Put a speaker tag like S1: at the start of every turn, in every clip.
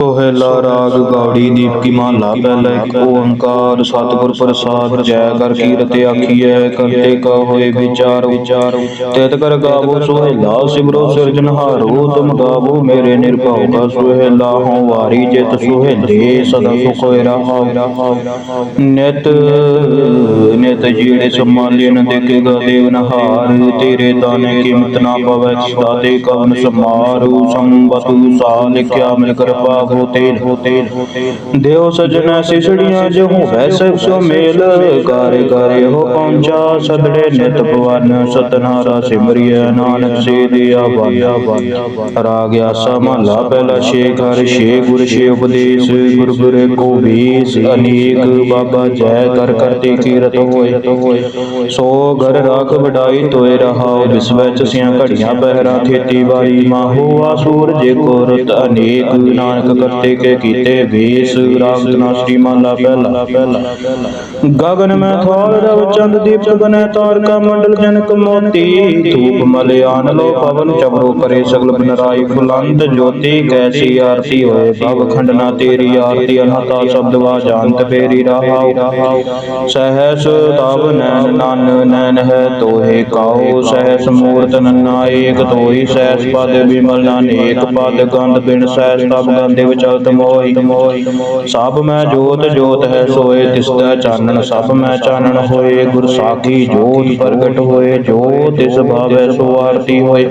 S1: ਸੋਹਿਲਾ ਰਾਗ ਗਾੜੀ ਦੀਪ ਕੀ ਮਹਲਾ ਓੰਕਾਰ, ਸਤਿਗੁਰ ਪ੍ਰਸਾਦ, ਜੈ ਕਰ ਕੀਰਤ ਆਖੀਐ, ਕਰਤੇ ਕਾ ਹੋਏ ਵਿਚਾਰ ਵਿਚਾਰ ਤਿਤ ਕਰ ਗਾਵੋ ਸੋਹਿਲਾ ਸਿਮਰੋ ਸਿਰਜਨਹਾਰੋ ਤੁਮ ਗਾਵੋ ਮੇਰੇ ਨਿਰਭਉ ਕਾ ਸੋਹਿਲਾ ਹਉ ਵਾਰੀ, ਜਿਤ ਸੋਹਿਲੇ ਸਦਾ ਸੁਖ ਹੋਇ ਰਹਾਉ। ਨਿਤ ਨਿਤ ਜਿਹੜੇ ਸਮਾਲਿਨ ਦੇਖੇਗਾ ਦੇਵ ਨਹਾਰ, ਤੇਰੇ ਦਾਨੇ ਕੀਮਤ ਨਾ ਪਵੈ ਦਾਤੇ ਕਵਨ ਸਮਾਰੂ, ਸੰਬਤੂ ਸਾਲ ਕਿਆ ਮਿਲ ਕਰ ਪਾਵੋ ਤੇਲ, ਹੋ ਤੇਲ ਸਜਣਾ ਸਿਸੜੀਆਂ ਜੋ ਹੋਵੈ ਸਭ ਸੋ ਮੇਲ। ਕਾਰੇ ਕਾਰੇ ਹੋ ਪਹੁੰਚਾ ਸਦੜੇ ਨਿਤ ਭਵਨ। ਸਤਨਾਰਾ ਸਿਮਰਿਐ ਨਾਨਕ ਸੇ ਦਿਆ ਬਾਇਆ ਰਾਗ ਆਸਾ ਮਹਲਾ ਪਹਿਲਾ ਛੇ ਘਰ ਛੇ ਗੁਰ ਛੇ ਉਪਦੇਸ਼। ਗੁਰ ਗੁਰੇ ਕੋ ਵੀਸ ਅਨੇਕ ਬਾਬਾ ਜੈ ਕਰ ਕਰਤੇ ਕੀਰਤ ਹੋਏ। ਸੋ ਘਰ ਰਾਖ ਵਡਾਈ ਤੋਏ ਰਹਾਉ ਜਿਸ ਵਿੱਚ ਸਿਆਂ ਘੜੀਆਂ ਪਹਿਰਾ ਖੇਤੀਬਾੜੀ। ਮਾਹੋ ਆਸੂਰ ਜੇ ਕੋ ਰਤ ਅਨੇਕ। ਨਾਨਕ ਕਰਤੇ ਕੇ ਕੀਤੇ ਵੇਸ ਰਾਗ ਤਨਾ ਪਹਿਲਾ। ਗਗਨ ਮੈਂ ਥਾਲ ਰਵ ਚੰਦ ਦੀਪ ਬਨੈ ਤਾਰਕਾ ਮੰਡਲ ਜਨਕ ਮੋਤੀ, ਧੂਪ ਮਲਿਆਨ ਲੋ ਪਵਨ ਚਮਰੋ ਕਰੇ ਸਗਲ ਬਨਰਾਈ ਫੁਲੰਦ ਜੋਤੀ, ਕੈਸੀ ਆਰਤੀ ਹੋਏ ਭਵ ਖੰਡਨਾ ਤੇਰੀ ਆਰਤੀ ਅਨਹਤਾ ਸ਼ਬਦ ਵਾ ਜਾਣਤ ਫੇਰੀ ਰਹਾਉ ਸਹਸ ਤਬ ਨੈਣ ਨਨ, ਨੈਣ ਹੈ ਤੋਹੇ ਕਾਉ ਸਹਸ ਮੂਰਤ ਨੰਨਾ ਏਕ ਤੋਈ ਸਹਿਸ ਪਦ ਵਿਮਲ ਨਾਨੇਕ, ਪਦ ਗੰਧ ਬਿਨ ਸਹਿਸ ਤਬ ਗੰਧੇ ਵਿਚਲਤ ਮੋਹਿ ਸਭ ਮੈਂ ਜੋਤ ਜੋਤ ਹੈ ਸੋਏ ਤਿਸਦਾ ਚਾਨਣ ਸਭ ਮੈਂ ਚਾਨਣ ਹੋਏ। ਗੁਰ ਸਾਖੀ ਜੋਤ ਪ੍ਰਗਟ ਹੋਏ, ਜੋ ਤਿਸ ਭਾਵੈ ਸੋ ਆਰਤੀ ਹੋਏ।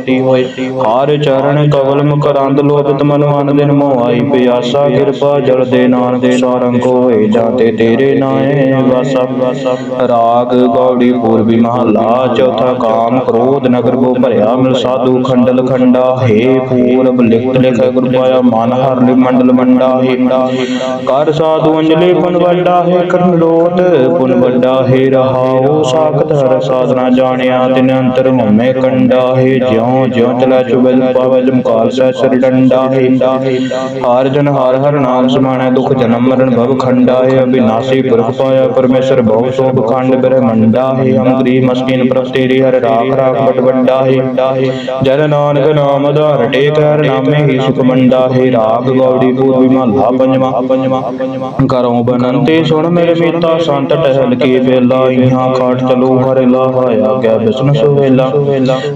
S1: ਹਰ ਚਰਨ ਕਵਲ ਮੁਕਰੰਦ ਲੋਭਿਤ ਮਨ ਮਨ ਦਿਨ ਮੋਹਾਈ। ਪਿਆਸਾ ਕਿਰਪਾ ਜਲ ਦੇ ਨਾਨਕ ਸਾਰੰਗ ਹੋਏ, ਜਾਤੇ ਤੇਰੇ ਨਾਏ ਵਾਸਾ ਰਾਗ ਗੌੜੀ ਪੂਰਬੀ ਮਹਲਾ, ਚੌਥਾ ਕਾਮ ਕ੍ਰੋਧ ਨਗਰ ਬੋ ਭਰਿਆ ਮਿਲ ਸਾਧੂ ਖੰਡਲ ਖੰਡਾ। ਹੈ ਪੂਰਬ, ਲਿਖਤ ਲਿਖ ਗੁਰ ਪਾਇਆ ਮਨ ਹਰ ਲਿ ਮੰਡਲ ਮੰਡਾ ਹੈ ਕਰ ਸਾਧੂ ਅੰਜਲੀ ਪੁਨ ਵੱਡਾ ਹੈ ਕਰਨ ਲੋਟ ਪੁਨ ਵੱਡਾ ਹੈ ਰਹਾਉ ਸਾਖਤ ਹਰ ਸਾਧਨਾ ਜਾਣਿਆ, ਤਿਨ ਅੰਤਰ ਹਉਮੈ ਕੰਡਾ ਹੈ ਜਿਉ ਜਿਉ ਚਲਾ ਚੁਬਲ ਪਾਵੈ ਜਮਕਾਲ ਸਹਿ ਸਿਰ ਡੰਡਾ ਹੈ ਹਰ ਜਨ ਹਰ ਹਰ ਨਾਮ ਸਮਾਣੈ, ਦੁਖ ਜਨਮ ਮਰਨ ਭਵ ਖੰਡਾ ਹੈ ਅਬਿਨਾਸੀ ਪੁਰਖ ਪਾਇਆ ਪਰਮੇਸ਼ਰ, ਬਹੁ ਸੋਭ ਖੰਡ ਬ੍ਰਹਮੰਡਾ ਹੈ ਅੰਗਰੀ ਮਸਕਿਨ ਪ੍ਰਭ ਤੇਰੀ ਹਰ ਰਾਖ ਰਾਖ ਬਟ ਵੱਡਾ ਹੈ ਜਨ ਨਾਨਕ ਨਾਮ ਆਧਾਰ ਟੇਕਰ ਨਾਮੇ ਹੀ ਸੁਖ ਮੰਡਾ ਹੈ ਰਾਗ ਗੌੜੀ ਪੂਰਬੀ ਮਹਲਾ ਪੰਜਵਾ। ਪੰਜਵਾ ਕਰੋ ਬਨੰਤੇ ਸੁਣ ਮੇਰੇ ਮੀਤਾ, ਸੰਤ ਟਹਿਲ ਕੇ ਵੇਲਾ, ਇਹਾਂ ਖਾਟ ਚਲੋ ਹਰਿ ਲਾਹਾਇਆ ਗਿਆ ਬਿਸਨ ਸੁਵੇਲਾ।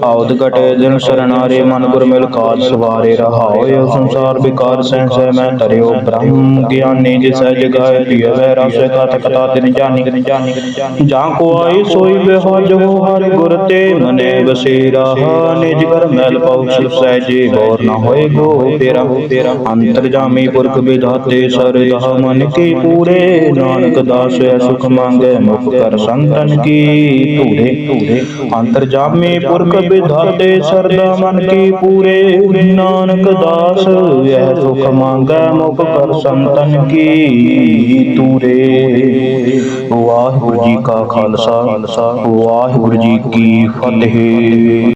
S1: ਆਉਦ ਘਟੇ ਦਿਨ ਸਰਨਾਰੇ, ਮਨ ਗੁਰ ਮਿਲ ਕਾਜ ਸਵਾਰੇ ਰਹਾਓ ਇਹ ਸੰਸਾਰ ਵਿਕਾਰ, ਸਹਿ ਸਹਿ ਮੈਂ ਤਰਿਓ ਬ੍ਰਹਮ ਗਿਆਨੀ, ਜਿਸ ਜਗਾਇ ਪਿਆ ਵੈ ਰਸ ਕਥ ਕਥਾ ਤਿਨ ਜਾਨੀ। ਜਾਂ ਕੋ ਆਈ ਸੋਈ ਬਿਹਾ ਜੋ ਹਰਿ ਗੁਰ ਤੇ ਮਨੇ ਬਸੇਰਾ। ਨਿਜ ਕਰ ਮੈਲ ਪਾਉ ਸਿਰ ਸਹਿਜੇ ਗੌਰ ਨਾ ਹੋਏ ਗੋ ਤੇਰਾ ਅੰਤਰ ਜਾਮੀ ਪੁਰਖ ਵਿਧਾਤੇ ਸਰਦਾ ਮਨ ਕੀ ਪੂਰੇ? ਨਾਨਕ ਦਾਸ ਐ ਸੁਖ ਮੰਗੈ, ਮੁਖ ਕਰ ਸੰਤਨ ਕੀ ਧੂਰੇ ਅੰਤਰ ਜਾਮੀ ਪੁਰਖ ਵਿਧਾਤੇ ਸਰਦਾ ਮਨ ਕੀ ਪੂਰੇ? ਨਾਨਕ ਦਾਸ ਐ ਸੁਖ ਮੰਗੈ, ਮੁਖ ਕਰ ਸੰਤਨ ਕੀ ਤੂਰੇ? ਵਾਹਿਗੁਰੂ ਜੀ ਕਾ ਖਾਲਸਾ, ਵਾਹਿਗੁਰੂ ਜੀ ਕੀ ਫਤਿਹ।